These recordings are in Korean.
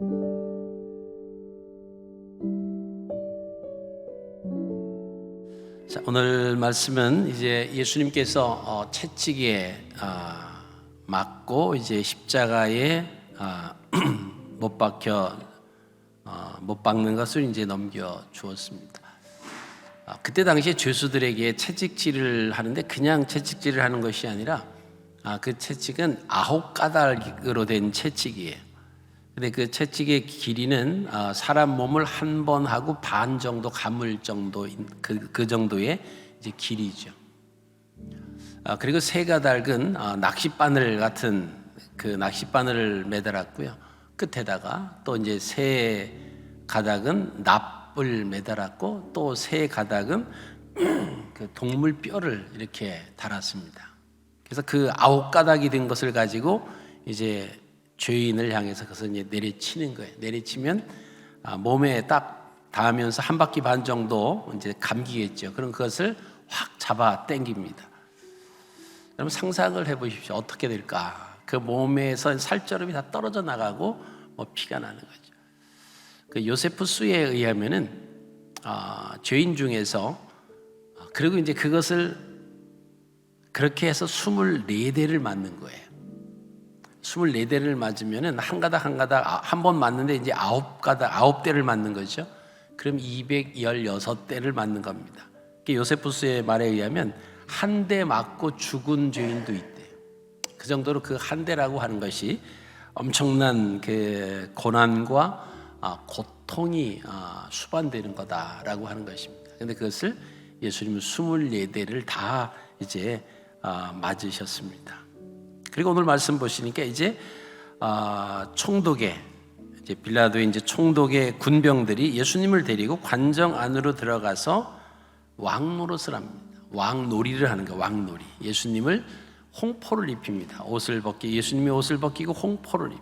자, 오늘 말씀은 이제 예수님께서 어, 채찍에 아, 맞고 이제 십자가에 아, 못 박혀 어, 못 박는 것을 이제 넘겨 주었습니다. 아, 그때 당시에 죄수들에게 채찍질을 하는데 그냥 채찍질을 하는 것이 아니라 아, 그 채찍은 아홉 가닥으로 된 채찍이에요. 근데 그 채찍의 길이는 아, 사람 몸을 한 번 하고 반 정도 감을 정도 그, 그 정도의 이제 길이죠. 아, 그리고 세 가닥은 아, 낚싯바늘 같은 그 낚싯바늘을 매달았고요. 끝에다가 또 이제 세 가닥은 납을 매달았고 또세 가닥은 그 동물 뼈를 이렇게 달았습니다. 그래서 그 아홉 가닥이 된 것을 가지고 이제 죄인을 향해서 그것을 이제 내리치는 거예요. 내리치면 아, 몸에 딱 닿으면서 한 바퀴 반 정도 이제 감기겠죠. 그럼 그것을 확 잡아 당깁니다. 여러분 상상을 해보십시오. 어떻게 될까? 그 몸에서 살처럼이 다 떨어져 나가고 뭐 피가 나는 거죠. 그 요세프 수에 의하면은 아, 죄인 중에서 아, 그리고 이제 그것을 그렇게 해서 24대를 맞는 거예요. 24대를 맞으면은 한 가닥 한 가닥 아, 한번 맞는데 이제 아홉 가닥 아홉 대를 맞는 거죠. 그럼 216대를 맞는 겁니다. 요세푸스의 말에 의하면 한 대 맞고 죽은 죄인도 있대요. 그 정도로 그 한 대라고 하는 것이 엄청난 그 고난과 아, 고통이 아, 수반되는 거다라고 하는 것입니다. 근데 그것을 예수님은 24대를 다 이제 아, 맞으셨습니다. 그리고 오늘 말씀 보시니까 이제 아, 총독의 이제 빌라도의 이제 총독의 군병들이 예수님을 데리고 관정 안으로 들어가서 왕 노릇을 합니다. 왕 놀이를 하는 거 왕 놀이. 예수님을 홍포를 입힙니다. 옷을 벗기 예수님이 옷을 벗기고 홍포를 입.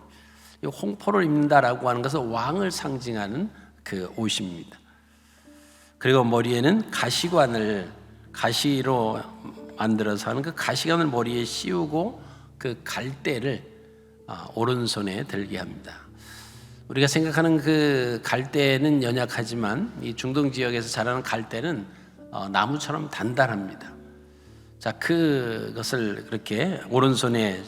이 홍포를 입는다라고 하는 것은 왕을 상징하는 그 옷입니다. 그리고 머리에는 가시관을 가시로 만들어서 하는 그 가시관을 머리에 씌우고 그 갈대를 아, 오른손에 들게 합니다. 우리가 생각하는 그 갈대는 연약하지만 이 중동 지역에서 자라는 갈대는 어, 나무처럼 단단합니다. 자, 그것을 그렇게 오른손에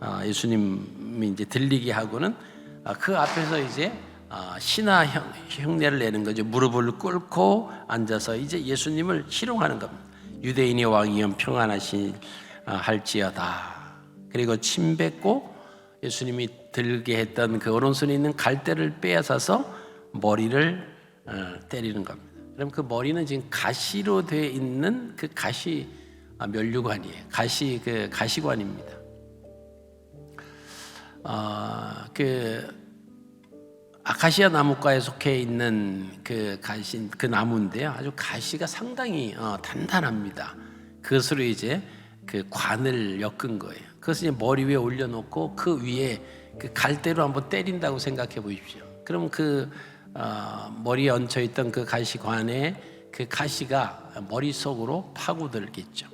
아, 예수님이 이제 들리게 하고는 아, 그 앞에서 이제 신화 흉내를 내는 거죠. 무릎을 꿇고 앉아서 이제 예수님을 희롱하는 겁니다. 유대인의 왕이여 평안하시 할지어다. 그리고 침 뱉고 예수님이 들게 했던 그 오른손에 있는 갈대를 빼앗아서 머리를 어, 때리는 겁니다. 그럼 그 머리는 지금 가시로 되어 있는 그 가시 아, 멸류관이에요. 가시 그 가시관입니다. 아, 그 아카시아 나무과에 속해 있는 그 가시 그 나무인데요. 아주 가시가 상당히 어, 단단합니다. 그것으로 이제 그 관을 엮은 거예요. 그것을 머리 위에 올려놓고 그 위에 그 갈대로 한번 때린다고 생각해 보십시오. 그럼 그 어, 머리에 얹혀 있던 그 가시관에 그 가시가 머릿속으로 파고들겠죠.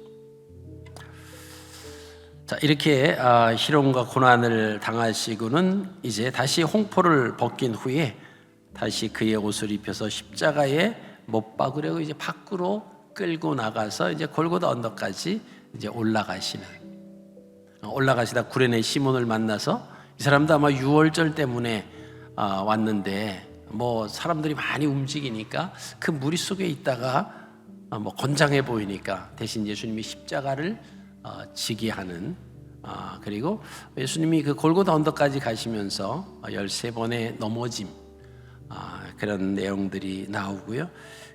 자 이렇게 어, 희롱과 고난을 당하시고는 이제 다시 홍포를 벗긴 후에 다시 그의 옷을 입혀서 십자가에 못 박으려고 이제 밖으로 끌고 나가서 이제 골고다 언덕까지 이제 올라가시는 올라가시다 구레네 시몬을 만나서 이 사람도 아마 유월절 때문에 아, 왔는데 뭐 사람들이 많이 움직이니까 그 무리 속에 있다가 아, 뭐 건장해 보이니까 대신 예수님이 십자가를 어, 지게 하는 아, 그리고 예수님이 그 골고다 언덕까지 가시면서 13번의 넘어짐 그런 내용들이 나오고요.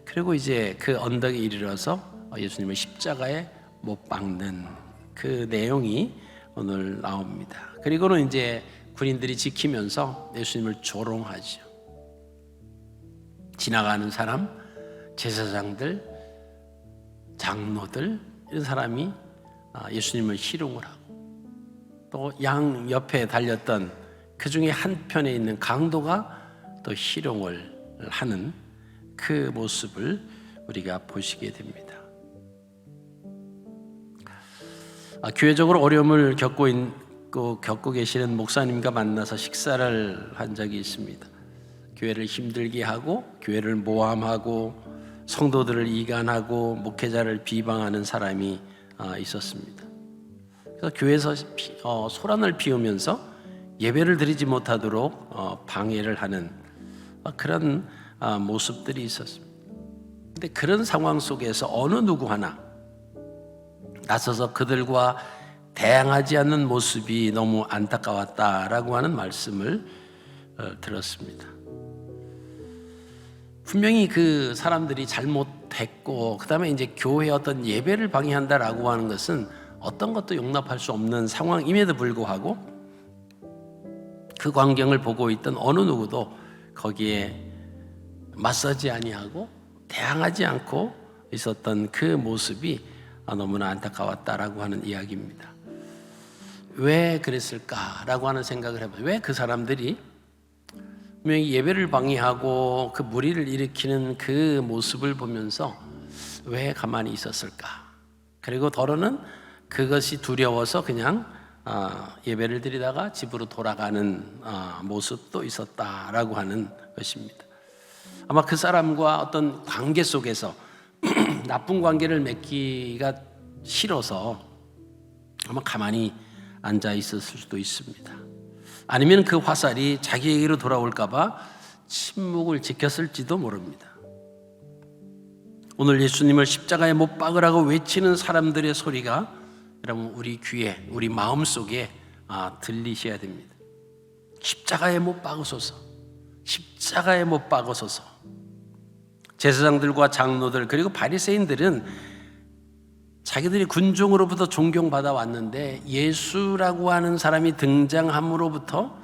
그리고 이제 그 언덕에 이르러서 예수님을 십자가에 못 박는 그 내용이 오늘 나옵니다. 그리고는 이제 군인들이 지키면서 예수님을 조롱하죠. 지나가는 사람, 제사장들, 장로들 이런 사람이 아, 예수님을 희롱을 하고 또 양 옆에 달렸던 그 중에 한 편에 있는 강도가 또 희롱을 하는 그 모습을 우리가 보시게 됩니다. 아, 교회적으로 어려움을 겪고 그 겪고 계시는 목사님과 만나서 식사를 한 적이 있습니다. 교회를 힘들게 하고 교회를 모함하고 성도들을 이간하고 목회자를 비방하는 사람이 아, 있었습니다. 그래서 교회에서 피- 어, 소란을 피우면서 예배를 드리지 못하도록 어, 방해를 하는 어, 그런 아, 모습들이 있었습니다. 근데 그런 상황 속에서 어느 누구 하나 나서서 그들과 대항하지 않는 모습이 너무 안타까웠다라고 하는 말씀을 어, 들었습니다. 분명히 그 사람들이 잘못했고 그다음에 이제 교회 어떤 예배를 방해한다라고 하는 것은 어떤 것도 용납할 수 없는 상황임에도 불구하고 그 광경을 보고 있던 어느 누구도 거기에 맞서지 아니하고 대항하지 않고 있었던 그 모습이 아, 너무나 안타까웠다라고 하는 이야기입니다. 왜 그랬을까라고 하는 생각을 해봐요. 왜 그 사람들이 분명히 예배를 방해하고 그 무리를 일으키는 그 모습을 보면서 왜 가만히 있었을까? 그리고 더러는 그것이 두려워서 그냥 아, 예배를 드리다가 집으로 돌아가는 아, 모습도 있었다라고 하는 것입니다. 아마 그 사람과 어떤 관계 속에서 나쁜 관계를 맺기가 싫어서 아마 가만히 앉아 있었을 수도 있습니다. 아니면 그 화살이 자기에게로 돌아올까봐 침묵을 지켰을지도 모릅니다. 오늘 예수님을 십자가에 못 박으라고 외치는 사람들의 소리가 여러분 우리 귀에, 우리 마음 속에 아, 들리셔야 됩니다. 십자가에 못 박으소서. 십자가에 못 박으소서. 제사장들과 장로들 그리고 바리새인들은 자기들이 군종으로부터 존경받아 왔는데 예수라고 하는 사람이 등장함으로부터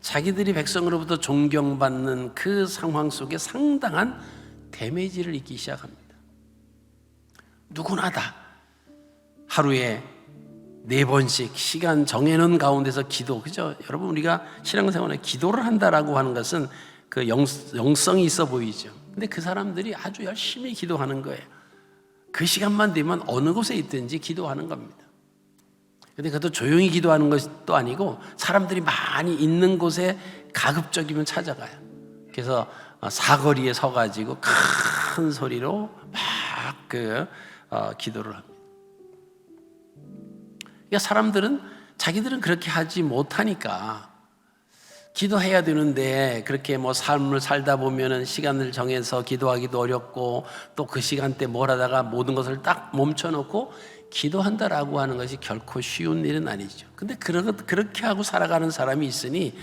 자기들이 백성으로부터 존경받는 그 상황 속에 상당한 데미지를 입기 시작합니다. 누구나 다 하루에 네 번씩 시간 정해놓은 가운데서 기도, 그죠? 여러분 우리가 신앙생활에 기도를 한다라고 하는 것은 그 영, 영성이 있어 보이죠. 근데 그 사람들이 아주 열심히 기도하는 거예요. 그 시간만 되면 어느 곳에 있든지 기도하는 겁니다. 근데 그것도 조용히 기도하는 것도 아니고 사람들이 많이 있는 곳에 가급적이면 찾아가요. 그래서 사거리에 서가지고 큰 소리로 막그 어, 기도를 합니다. 그러니까 사람들은 자기들은 그렇게 하지 못하니까 기도해야 되는데 그렇게 뭐 삶을 살다 보면은 시간을 정해서 기도하기도 어렵고 또 그 시간대 뭘 하다가 모든 것을 딱 멈춰놓고 기도한다라고 하는 것이 결코 쉬운 일은 아니죠. 근데 그렇게 하고 살아가는 사람이 있으니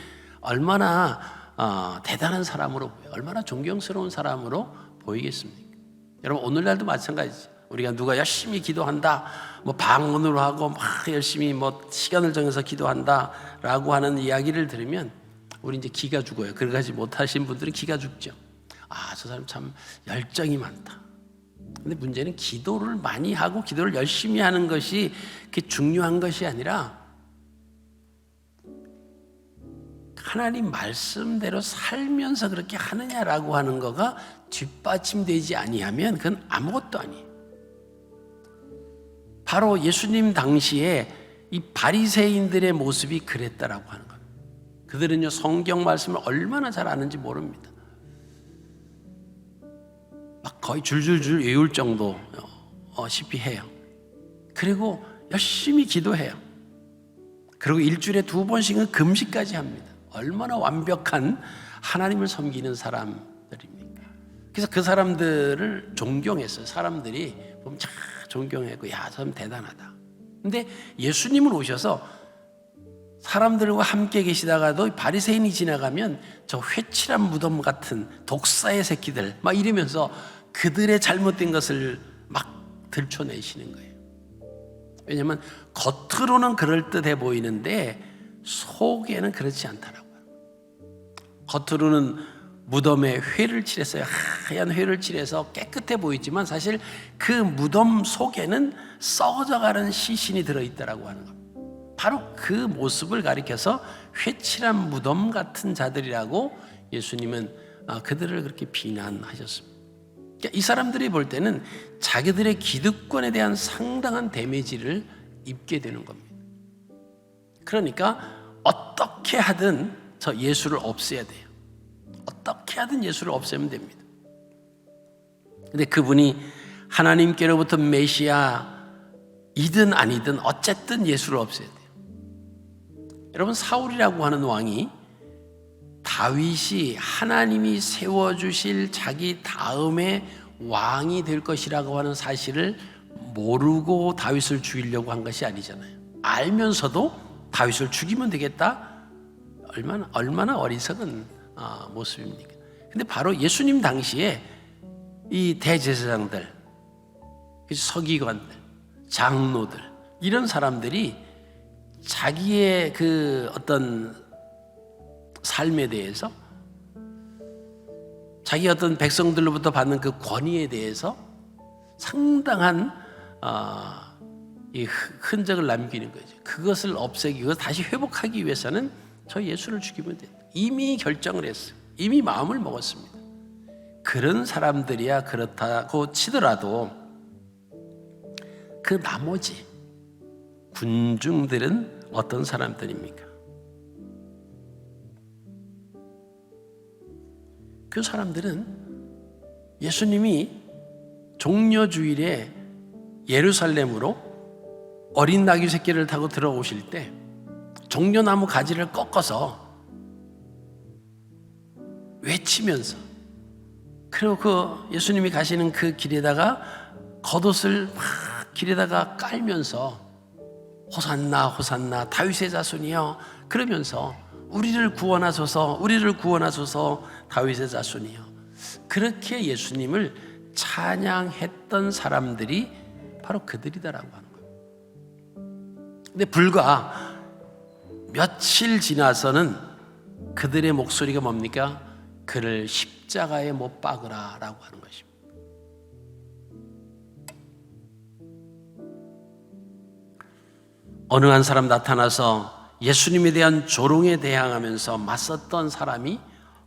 얼마나 어, 대단한 사람으로 얼마나 존경스러운 사람으로 보이겠습니까? 여러분 오늘날도 마찬가지죠. 우리가 누가 열심히 기도한다, 뭐 방언으로 하고 막 열심히 뭐 시간을 정해서 기도한다라고 하는 이야기를 들으면 우리 이제 기가 죽어요. 그러지 못하신 분들은 기가 죽죠. 아, 저 사람 참 열정이 많다. 근데 문제는 기도를 많이 하고 기도를 열심히 하는 것이 그 중요한 것이 아니라 하나님 말씀대로 살면서 그렇게 하느냐라고 하는 거가 뒷받침되지 아니하면 그건 아무것도 아니에요. 바로 예수님 당시에 이 바리새인들의 모습이 그랬다라고 하는 겁니다. 그들은요 성경 말씀을 얼마나 잘 아는지 모릅니다. 막 거의 줄줄줄 외울 정도 어, 시피 해요. 그리고 열심히 기도해요. 그리고 일주일에 두 번씩은 금식까지 합니다. 얼마나 완벽한 하나님을 섬기는 사람들입니까? 그래서 그 사람들을 존경했어요. 사람들이 보면 참 존경했고, 야, 참 대단하다. 근데 예수님은 오셔서 사람들과 함께 계시다가도 바리새인이 지나가면 저 회칠한 무덤 같은 독사의 새끼들 막 이러면서 그들의 잘못된 것을 막 들춰내시는 거예요. 왜냐하면 겉으로는 그럴 듯해 보이는데 속에는 그렇지 않다라고요. 겉으로는 무덤에 회를 칠했어요. 하얀 회를 칠해서 깨끗해 보이지만 사실 그 무덤 속에는 썩어져가는 시신이 들어있다라고 하는 겁니다. 바로 그 모습을 가리켜서 회칠한 무덤 같은 자들이라고 예수님은 아, 그들을 그렇게 비난하셨습니다. 그러니까 이 사람들이 볼 때는 자기들의 기득권에 대한 상당한 데미지를 입게 되는 겁니다. 그러니까 어떻게 하든 저 예수를 없애야 돼요. 어떻게 하든 예수를 없애면 됩니다. 근데 그분이 하나님께로부터 메시아 이든 아니든 어쨌든 예수를 없애야 돼요. 여러분 사울이라고 하는 왕이 다윗이 하나님이 세워 주실 자기 다음에 왕이 될 것이라고 하는 사실을 모르고 다윗을 죽이려고 한 것이 아니잖아요. 알면서도 다윗을 죽이면 되겠다. 얼마나 얼마나 어리석은 아, 모습입니까? 근데 바로 예수님 당시에 이 대제사장들, 그 서기관들, 장로들 이런 사람들이 자기의 그 어떤 삶에 대해서 자기 어떤 백성들로부터 받는 그 권위에 대해서 상당한 어, 이 흔적을 남기는 거죠. 그것을 없애기, 그것 다시 회복하기 위해서는 저 예수를 죽이면 돼. 이미 결정을 했어요. 이미 마음을 먹었습니다. 그런 사람들이야 그렇다고 치더라도 그 나머지 군중들은 어떤 사람들입니까? 그 사람들은 예수님이 종려주일에 예루살렘으로 어린 나귀 새끼를 타고 들어오실 때 종려나무 가지를 꺾어서 외치면서 그리고 그 예수님이 가시는 그 길에다가 겉옷을 막 길에다가 깔면서 호산나 호산나 다윗의 자손이여 그러면서 우리를 구원하소서 우리를 구원하소서 다윗의 자손이여 그렇게 예수님을 찬양했던 사람들이 바로 그들이다라고 하는 거예요. 근데 불과 며칠 지나서는 그들의 목소리가 뭡니까? 그를 십자가에 못 박으라라고 하는 것입니다. 어느 한 사람 나타나서 예수님에 대한 조롱에 대항하면서 맞섰던 사람이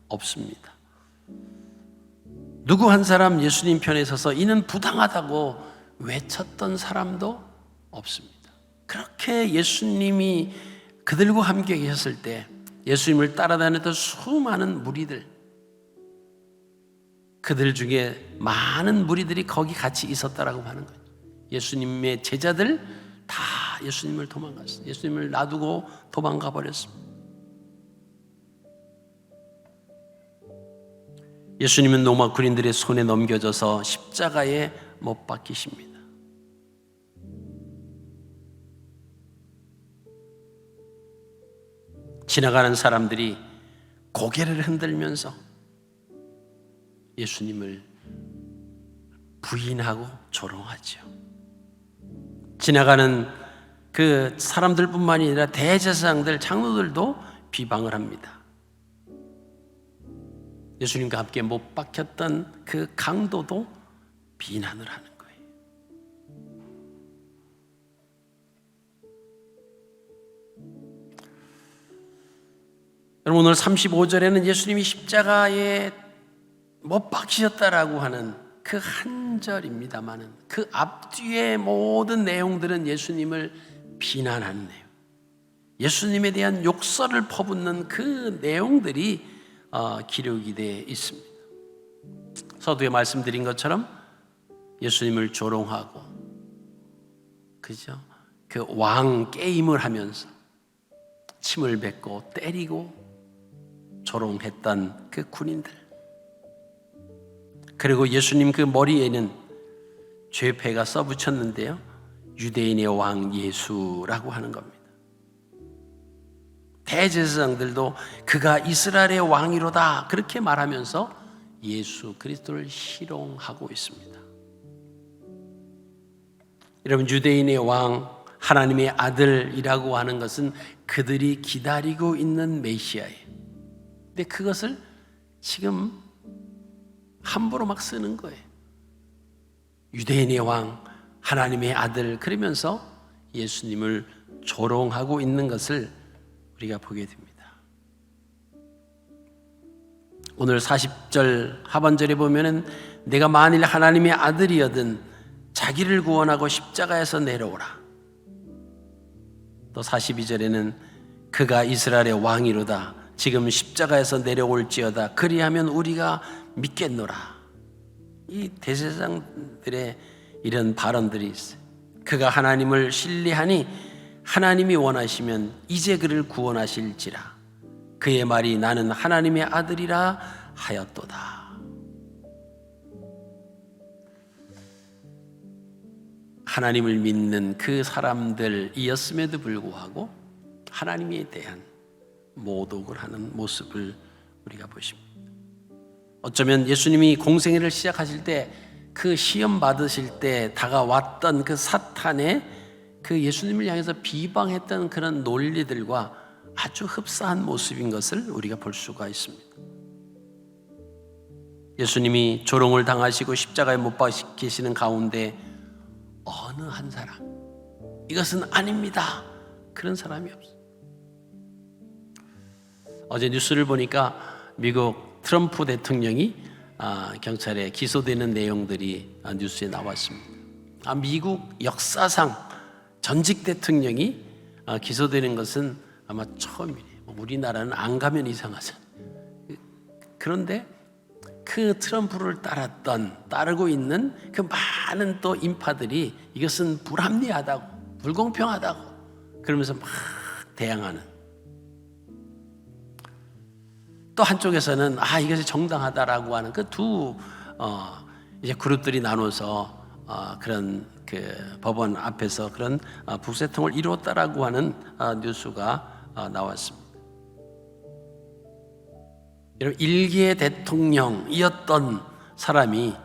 없습니다. 누구 한 사람 예수님 편에 서서 이는 부당하다고 외쳤던 사람도 없습니다. 그렇게 예수님이 그들과 함께 계셨을 때 예수님을 따라다녔던 수많은 무리들 그들 중에 많은 무리들이 거기 같이 있었다라고 하는 거예요. 예수님의 제자들 다 예수님을 도망갔어요. 예수님을 놔두고 도망가 버렸습니다. 예수님은 로마 군인들의 손에 넘겨져서 십자가에 못 박히십니다. 지나가는 사람들이 고개를 흔들면서 예수님을 부인하고 조롱하죠. 지나가는 그 사람들뿐만이 아니라 대제사장들, 장로들도 비방을 합니다. 예수님과 함께 못 박혔던 그 강도도 비난을 하는 거예요. 여러분 오늘 35절에는 예수님이 십자가에 못 박히셨다라고 하는 그 한 절입니다만은 그 앞뒤의 모든 내용들은 예수님을 비난하는 내용. 예수님에 대한 욕설을 퍼붓는 그 내용들이 어, 기록이 되어 있습니다. 서두에 말씀드린 것처럼 예수님을 조롱하고 그죠? 그 왕 게임을 하면서 침을 뱉고 때리고 조롱했던 그 군인들. 그리고 예수님 그 머리에는 죄패가 써붙였는데요. 유대인의 왕 예수라고 하는 겁니다. 대제사장들도 그가 이스라엘의 왕이로다 그렇게 말하면서 예수 그리스도를 희롱하고 있습니다. 여러분 유대인의 왕 하나님의 아들이라고 하는 것은 그들이 기다리고 있는 메시아예요. 근데 그것을 지금 함부로 막 쓰는 거예요. 유대인의 왕, 하나님의 아들, 그러면서 예수님을 조롱하고 있는 것을 우리가 보게 됩니다. 오늘 40절 하반절에 보면은 내가 만일 하나님의 아들이여든 자기를 구원하고 십자가에서 내려오라. 또 42절에는 그가 이스라엘의 왕이로다. 지금 십자가에서 내려올지어다. 그리하면 우리가 믿겠노라. 이 대세상들의 이런 발언들이 있어요. 그가 하나님을 신뢰하니 하나님이 원하시면 이제 그를 구원하실지라. 그의 말이 나는 하나님의 아들이라 하였도다. 하나님을 믿는 그 사람들이었음에도 불구하고 하나님에 대한 모독을 하는 모습을 우리가 보십니다. 어쩌면 예수님이 공생애를 시작하실 때 그 시험 받으실 때 다가왔던 그 사탄의 그 예수님을 향해서 비방했던 그런 논리들과 아주 흡사한 모습인 것을 우리가 볼 수가 있습니다. 예수님이 조롱을 당하시고 십자가에 못 박히시는 가운데 어느 한 사람 이것은 아닙니다. 그런 사람이 없어. 어제 뉴스를 보니까 미국 트럼프 대통령이 아, 경찰에 기소되는 내용들이 아, 뉴스에 나왔습니다. 아, 미국 역사상 전직 대통령이 아, 기소되는 것은 아마 처음이에요. 우리나라는 안 가면 이상하잖아요. 그런데 그 트럼프를 따랐던 따르고 있는 그 많은 또 인파들이 이것은 불합리하다고 불공평하다고 그러면서 막 대항하는 또 한쪽에서는 아 이것이 정당하다라고 하는 그두 어, 이제 그룹들이 나눠서 어, 그런 그 법원 앞에서 그런 어, 북새통을 이루었다라고 하는 어, 뉴스가 어, 나왔습니다. 여러분 일기의 대통령이었던 사람이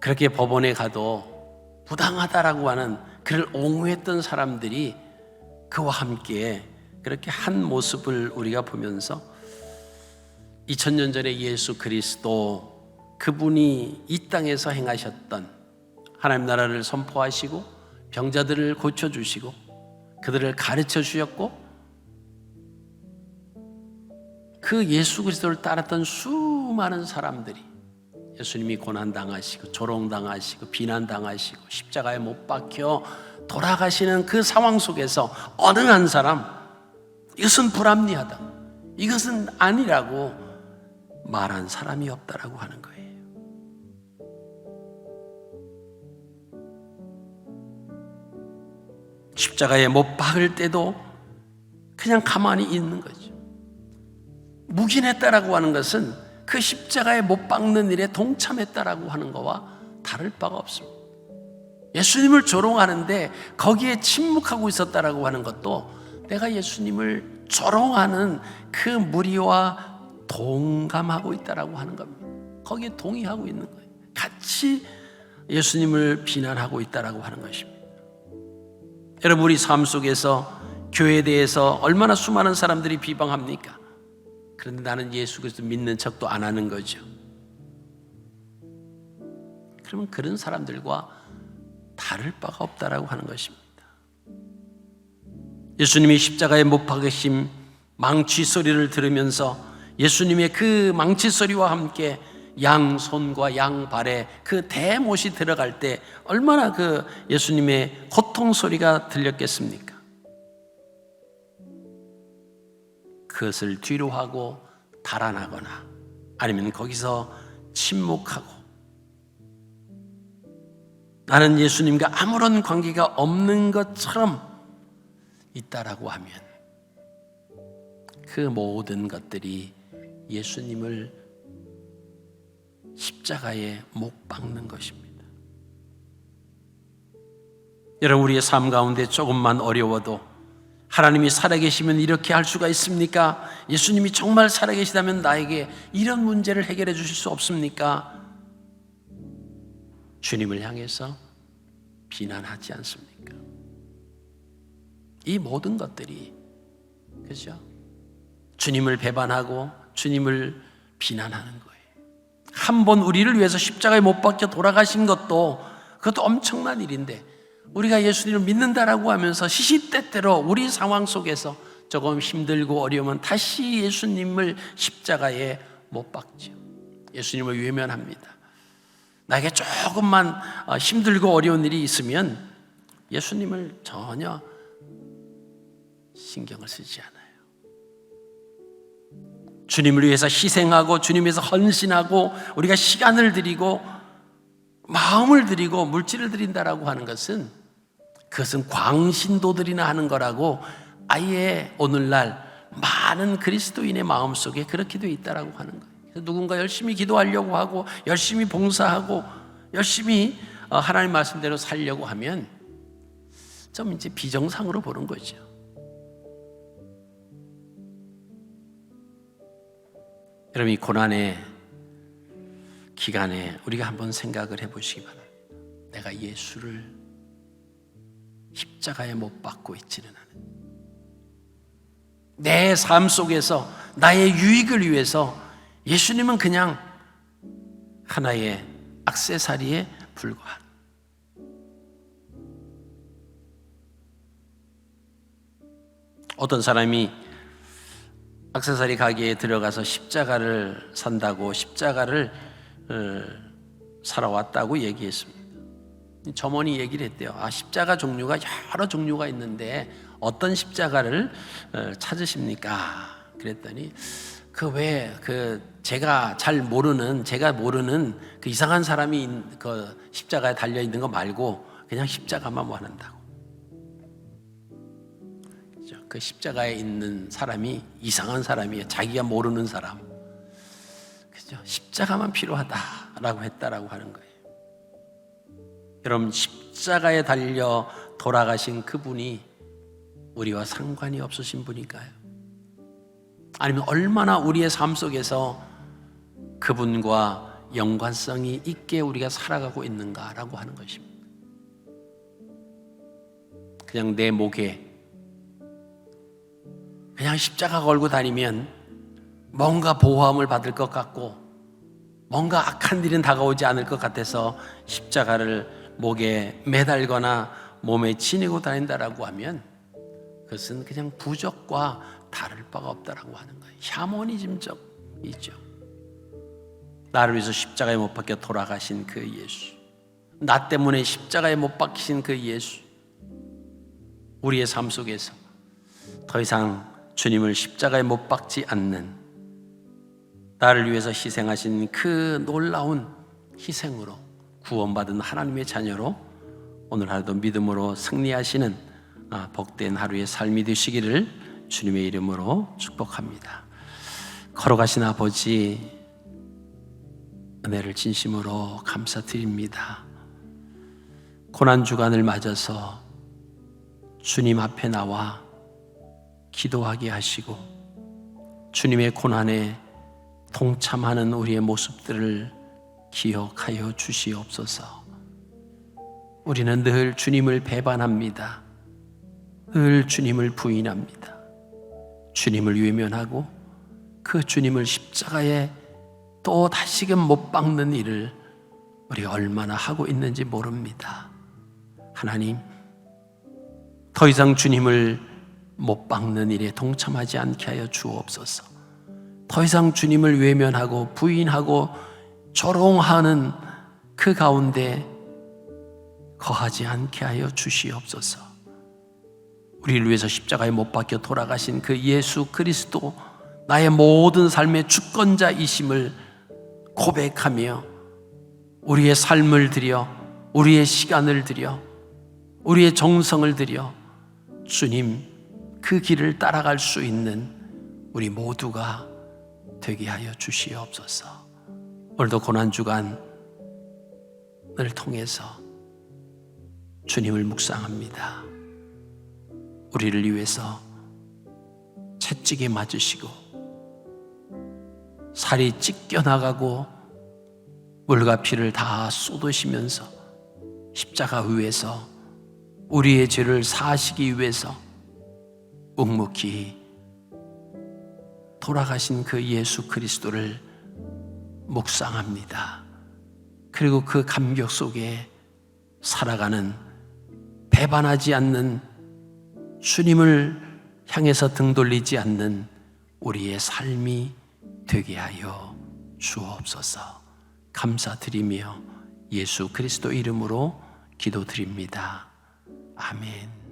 그렇게 법원에 가도 부당하다라고 하는 그를 옹호했던 사람들이 그와 함께 그렇게 한 모습을 우리가 보면서 2000년 전에 예수 그리스도 그분이 이 땅에서 행하셨던 하나님 나라를 선포하시고 병자들을 고쳐 주시고 그들을 가르쳐 주셨고 그 예수 그리스도를 따랐던 수많은 사람들이 예수님이 고난 당하시고 조롱 당하시고 비난 당하시고 십자가에 못 박혀 돌아가시는 그 상황 속에서 어느 한 사람 이것은 불합리하다. 이것은 아니라고 말한 사람이 없다라고 하는 거예요. 십자가에 못 박을 때도 그냥 가만히 있는 거죠. 묵인했다라고 하는 것은 그 십자가에 못 박는 일에 동참했다라고 하는 것과 다를 바가 없습니다. 예수님을 조롱하는데 거기에 침묵하고 있었다라고 하는 것도 내가 예수님을 조롱하는 그 무리와 동감하고 있다라고 하는 겁니다. 거기에 동의하고 있는 거예요. 같이 예수님을 비난하고 있다라고 하는 것입니다. 여러분 우리 삶 속에서 교회에 대해서 얼마나 수많은 사람들이 비방합니까? 그런데 나는 예수 그리스도 믿는 척도 안 하는 거죠. 그러면 그런 사람들과 다를 바가 없다라고 하는 것입니다. 예수님이 십자가에 못 박으심 망치 소리를 들으면서 예수님의 그 망치 소리와 함께 양 손과 양 발에 그 대못이 들어갈 때 얼마나 그 예수님의 고통 소리가 들렸겠습니까? 그것을 뒤로 하고 달아나거나 아니면 거기서 침묵하고 나는 예수님과 아무런 관계가 없는 것처럼 있다라고 하면 그 모든 것들이 예수님을 십자가에 못 박는 것입니다. 여러분 우리의 삶 가운데 조금만 어려워도 하나님이 살아계시면 이렇게 할 수가 있습니까? 예수님이 정말 살아계시다면 나에게 이런 문제를 해결해 주실 수 없습니까? 주님을 향해서 비난하지 않습니까? 이 모든 것들이 그죠? 주님을 배반하고 주님을 비난하는 거예요. 한 번 우리를 위해서 십자가에 못 박혀 돌아가신 것도 그것도 엄청난 일인데 우리가 예수님을 믿는다라고 하면서 시시때때로 우리 상황 속에서 조금 힘들고 어려우면 다시 예수님을 십자가에 못 박죠. 예수님을 외면합니다. 나에게 조금만 어, 힘들고 어려운 일이 있으면 예수님을 전혀 신경을 쓰지 않아요. 주님을 위해서 희생하고 주님 위해서 헌신하고 우리가 시간을 드리고 마음을 드리고 물질을 드린다라고 하는 것은 그것은 광신도들이나 하는 거라고 아예 오늘날 많은 그리스도인의 마음 속에 그렇게 되어 있다라고 하는 거예요. 누군가 열심히 기도하려고 하고 열심히 봉사하고 열심히 어, 하나님 말씀대로 살려고 하면 좀 이제 비정상으로 보는 거죠. 여러분 이 고난의 기간에 우리가 한번 생각을 해보시기 바랍니다. 내가 예수를 십자가에 못 박고 있지는 않은 내 삶 속에서 나의 유익을 위해서 예수님은 그냥 하나의 악세사리에 불과한 어떤 사람이 악세사리 가게에 들어가서 십자가를 산다고 십자가를 어, 사러 왔다고 얘기했습니다. 점원이 얘기를 했대요. 아, 십자가 종류가 여러 종류가 있는데 어떤 십자가를 어, 찾으십니까? 그랬더니 그왜그 제가 잘 모르는 제가 모르는 그 이상한 사람이 그 십자가에 달려 있는 거 말고 그냥 십자가만 원한다고. 그 십자가에 있는 사람이 이상한 사람이에요. 자기가 모르는 사람. 그죠? 십자가만 필요하다라고 했다라고 하는 거예요. 여러분 십자가에 달려 돌아가신 그분이 우리와 상관이 없으신 분인가요? 아니면 얼마나 우리의 삶 속에서 그분과 연관성이 있게 우리가 살아가고 있는가라고 하는 것입니다. 그냥 내 목에 그냥 십자가 걸고 다니면 뭔가 보호함을 받을 것 같고 뭔가 악한 일은 다가오지 않을 것 같아서 십자가를 목에 매달거나 몸에 지니고 다닌다라고 하면 그것은 그냥 부적과 다를 바가 없다라고 하는 거예요. 샤머니즘적이죠. 나를 위해서 십자가에 못 박혀 돌아가신 그 예수. 나 때문에 십자가에 못 박히신 그 예수. 우리의 삶 속에서 더 이상 주님을 십자가에 못 박지 않는 나를 위해서 희생하신 그 놀라운 희생으로 구원받은 하나님의 자녀로 오늘 하루도 믿음으로 승리하시는 아, 복된 하루의 삶이 되시기를 주님의 이름으로 축복합니다. 걸어가신 아버지 은혜를 진심으로 감사드립니다. 고난 주간을 맞아서 주님 앞에 나와 기도하게 하시고 주님의 고난에 동참하는 우리의 모습들을 기억하여 주시옵소서. 우리는 늘 주님을 배반합니다. 늘 주님을 부인합니다. 주님을 외면하고 그 주님을 십자가에 또 다시금 못 박는 일을 우리가 얼마나 하고 있는지 모릅니다. 하나님, 더 이상 주님을 못 박는 일에 동참하지 않게 하여 주옵소서. 더 이상 주님을 외면하고 부인하고 조롱하는 그 가운데 거하지 않게 하여 주시옵소서. 우리를 위해서 십자가에 못 박혀 돌아가신 그 예수 그리스도 나의 모든 삶의 주권자이심을 고백하며 우리의 삶을 들여 우리의 시간을 들여 우리의 정성을 들여 주님 그 길을 따라갈 수 있는 우리 모두가 되게 하여 주시옵소서. 오늘도 고난 주간을 통해서 주님을 묵상합니다. 우리를 위해서 채찍에 맞으시고 살이 찢겨 나가고 물과 피를 다 쏟으시면서 십자가 위에서 우리의 죄를 사시기 위해서 묵묵히 돌아가신 그 예수 그리스도를 묵상합니다. 그리고 그 감격 속에 살아가는 배반하지 않는 주님을 향해서 등 돌리지 않는 우리의 삶이 되게 하여 주옵소서. 감사드리며 예수 그리스도 이름으로 기도드립니다. 아멘.